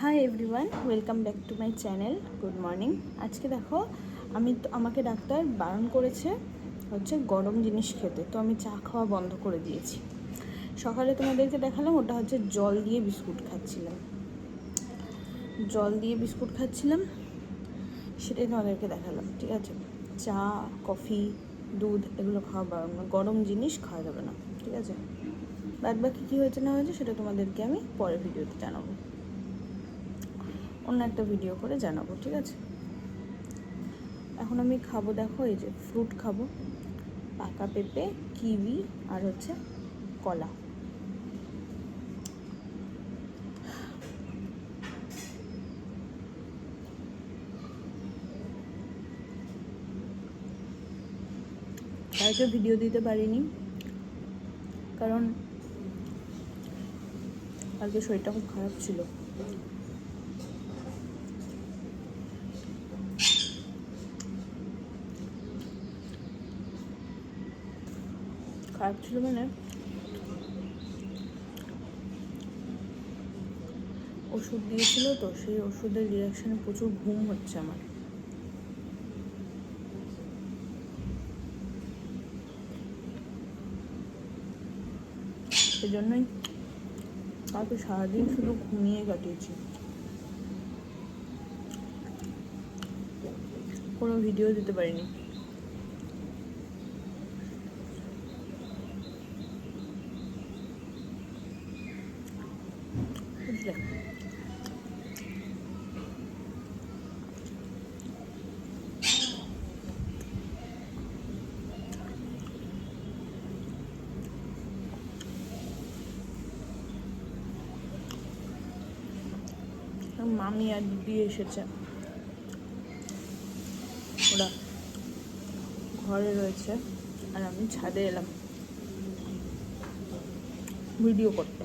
Hi everyone welcome back to my channel good morning আজকে দেখো, আমি আমাকে ডাক্তার বারণ করেছে হচ্ছে গরম জিনিস খেতে। তো আমি চা খাওয়া বন্ধ করে দিয়েছি। সকালে তোমাদেরকে দেখালাম, ওটা হচ্ছে জল দিয়ে বিস্কুট খাচ্ছিলাম। জল দিয়ে বিস্কুট খাচ্ছিলাম, সেটাই তোমাদেরকে দেখালাম, ঠিক আছে? চা, কফি, দুধ, এগুলো খাওয়া বারণ না গরম জিনিস খাওয়া যাবে না, ঠিক আছে? বাদ বাকি কী হয়েছে না হয়েছে, সেটা তোমাদেরকে আমি পরের ভিডিওতে জানাব। অন্য একটা ভিডিও করে জানাব, ঠিক আছে? এখন আমি খাব, দেখো, এই যে ফ্রুট খাব। পাকা পেঁপে, কিউই, আর হচ্ছে কলা। ভিডিও দিতে পারিনি, কারণ কালকে শরীরটা খুব খারাপ ছিল। খারাপ ছিল মানে? ওষুধ দিয়েছিল তো, সেই ওষুধের রিয়াকশনে প্রচুর ঘুম হচ্ছে আমার। সেজন্যই কালকে সারাদিন শুধু ঘুমিয়ে কাটিয়েছি। কোনো ভিডিও দিতে পারিনি। মামি আর দিদি এসেছে। ওরা ঘরে রয়েছে আর আমি ছাদে এলাম। ভিডিও করতে।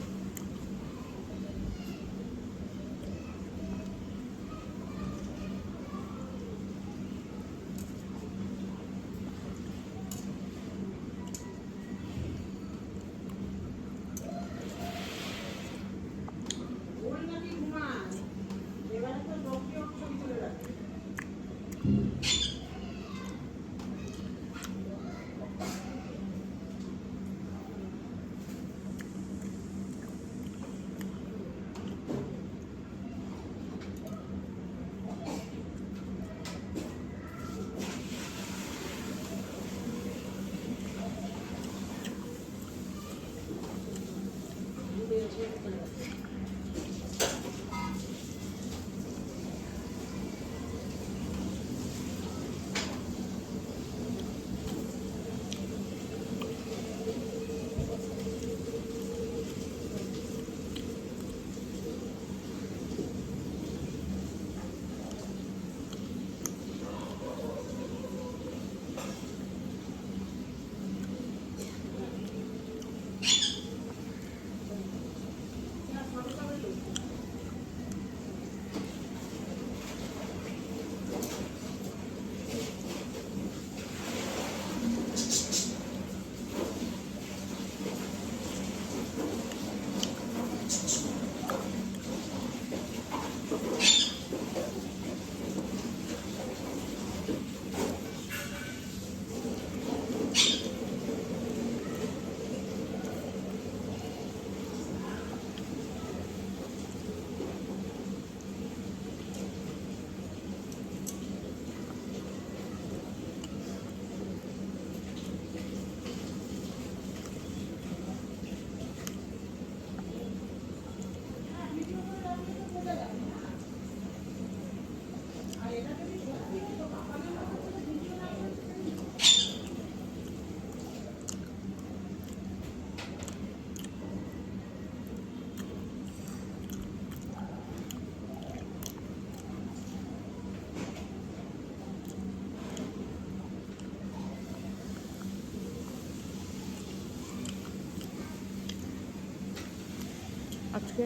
আজকে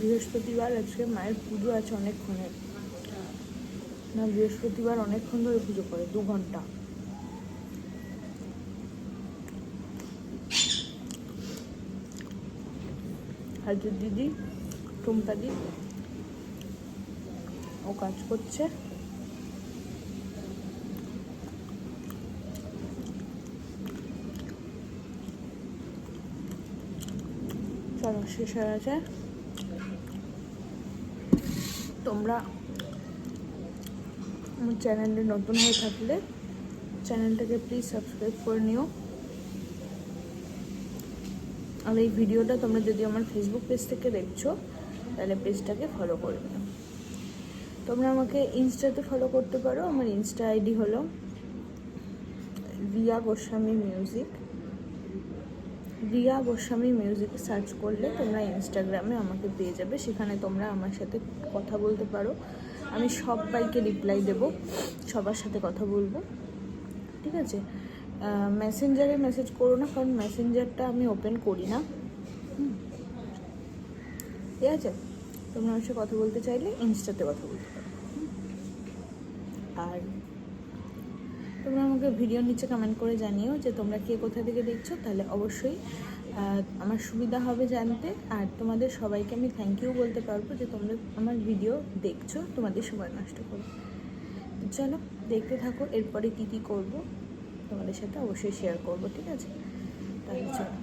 বৃহস্পতিবার, আজকে মায়ের পুজো আছে অনেকক্ষণের। না, বৃহস্পতিবার অনেকক্ষণ ধরে পুজো করে, দু ঘণ্টা। আর দিদি টুমটাদি ও কাজ করছে। চলো, শেষ হয়ে গেছে। তোমরা আমার চ্যানেলে নতুন হয়ে থাকলে চ্যানেলটাকে প্লিজ সাবস্ক্রাইব করে নিও। আর এই ভিডিওটা তোমরা যদি আমার ফেসবুক পেজ থেকে দেখছ, তাহলে পেজটাকে ফলো করে নিও। তোমরা আমাকে ইনস্টাতে ফলো করতে পারো। আমার ইনস্টা আইডি হলো রিয়া গোস্বামী মিউজিক রিয়া গোস্বামী মিউজিকে সার্চ করলে তোমরা ইনস্টাগ্রামে আমাকে পেয়ে যাবে। সেখানে তোমরা আমার সাথে কথা বলতে পারো। আমি সবাইকে রিপ্লাই দেব। সবার সাথে কথা বলব। ঠিক আছে? মেসেঞ্জারে মেসেজ করো না, কারণ মেসেঞ্জারটা আমি ওপেন করি না। ঠিক আছে? তোমরা আমার সাথে কথা বলতে চাইলে ইনস্টাতে কথা বলতে পারো। আর তোমরা আমাকে ভিডিওর নিচে কমেন্ট করে জানিও যে তোমরা কে কোথা থেকে দেখছ, তাহলে অবশ্যই আমার সুবিধা হবে জানতে। আর তোমাদের সবাইকে আমি থ্যাংক ইউ বলতে পারব যে তোমরা আমার ভিডিও দেখছ, তোমাদের সময় নষ্ট করো। চলো, দেখতে থাকো, এরপরে কী কী করব, তোমাদের সাথে অবশ্যই শেয়ার করব, ঠিক আছে? তাহলে চলো।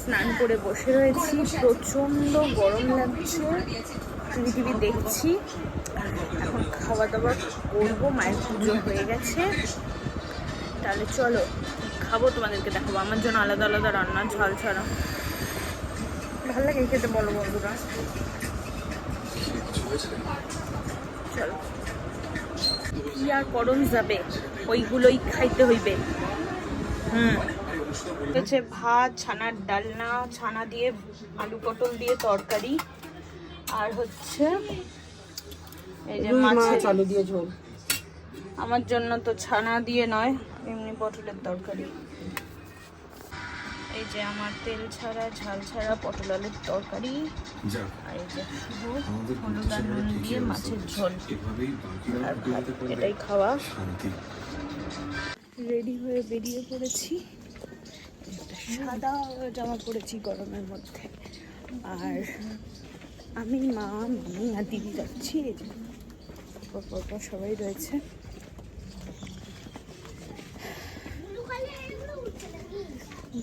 স্নান করে বসে রয়েছি, প্রচণ্ড গরম লাগছে। টিভি টিভি দেখছি। এখন খাওয়া দাওয়া করব, মায়ের পুজো হয়ে গেছে। তাহলে চলো, খাব, তোমাদেরকে দেখাবো। আমার জন্য আলাদা আলাদা রান্না, ঝাল ছাড়া। ভালো লাগে খেতে, বলো বন্ধুরা। চলো। কি আর করণ যাবে? ওইগুলোই খাইতে হইবে। হুম। হচ্ছে ভাত, ছানার ডালনা, ছানা দিয়ে আলু পটল দিয়ে তরকারি। আর হচ্ছে এই যে মাছ মাছের আলু দিয়ে ঝোল। আমার জন্য তো ছানা দিয়ে নয় এমনি পটলের তরকারি। এই যে আমার তেল ছাড়া ঝাল ছাড়া পটল আলুর তরকারি। আর এই যে হলুদ আর নুন দিয়ে মাছের ঝোল। আর ভাত এটাই খাওয়া। রেডি হয়ে বেরিয়ে পড়েছি। সাদা জামা পরেছি গরমের মধ্যে। আর আমি, মা মামি আর দিদি যাচ্ছি। সবাই রয়েছে।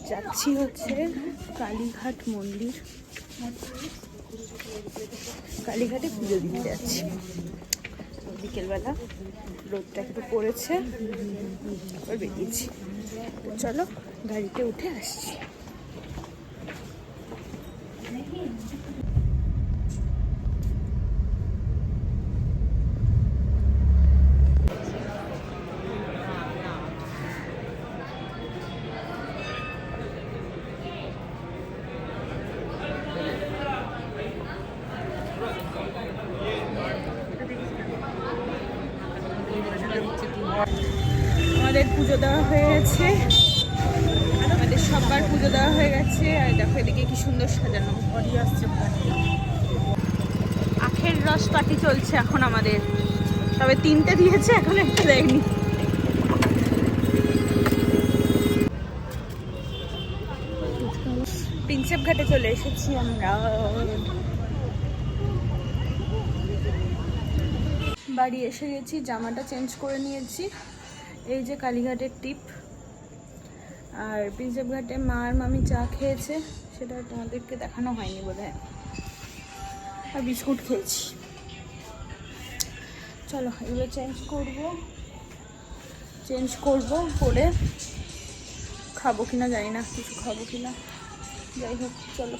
যাচ্ছি হচ্ছে কালীঘাট মন্দির। কালীঘাটে পুজো দিতে যাচ্ছি। বিকেলবেলা রোদটা একটু পড়েছে বেরিয়েছি। চলো গাড়িতে উঠে আসছি। আমাদের পুজো দেওয়া হয়ে গেছে আমাদের সবার পুজো দেওয়া হয়ে গেছে। আর দেখো এদিকে কি সুন্দর সাজানো। বাড়ি আসছে আখের রস পাটি চলছে এখন আমাদের। তবে তিনটে দিয়েছে, এখন একটা দেয়নি। প্রিন্সেপ ঘাটে চলে এসেছি আমরা। বাড়ি এসে গেছি, জামাটা চেঞ্জ করে নিয়েছি। এই যে কালীঘাটের টিপ আর ঘাটে মা আর মামি চা খেয়েছে, সেটা তোমাদেরকে দেখানো হয়নি বোধ হয় আর বিস্কুট খেয়েছি। চলো, এগুলো চেঞ্জ করব। চেঞ্জ করব করে খাব কিনা জানি না, কিছু খাব কিনা। যাই হোক, চলো।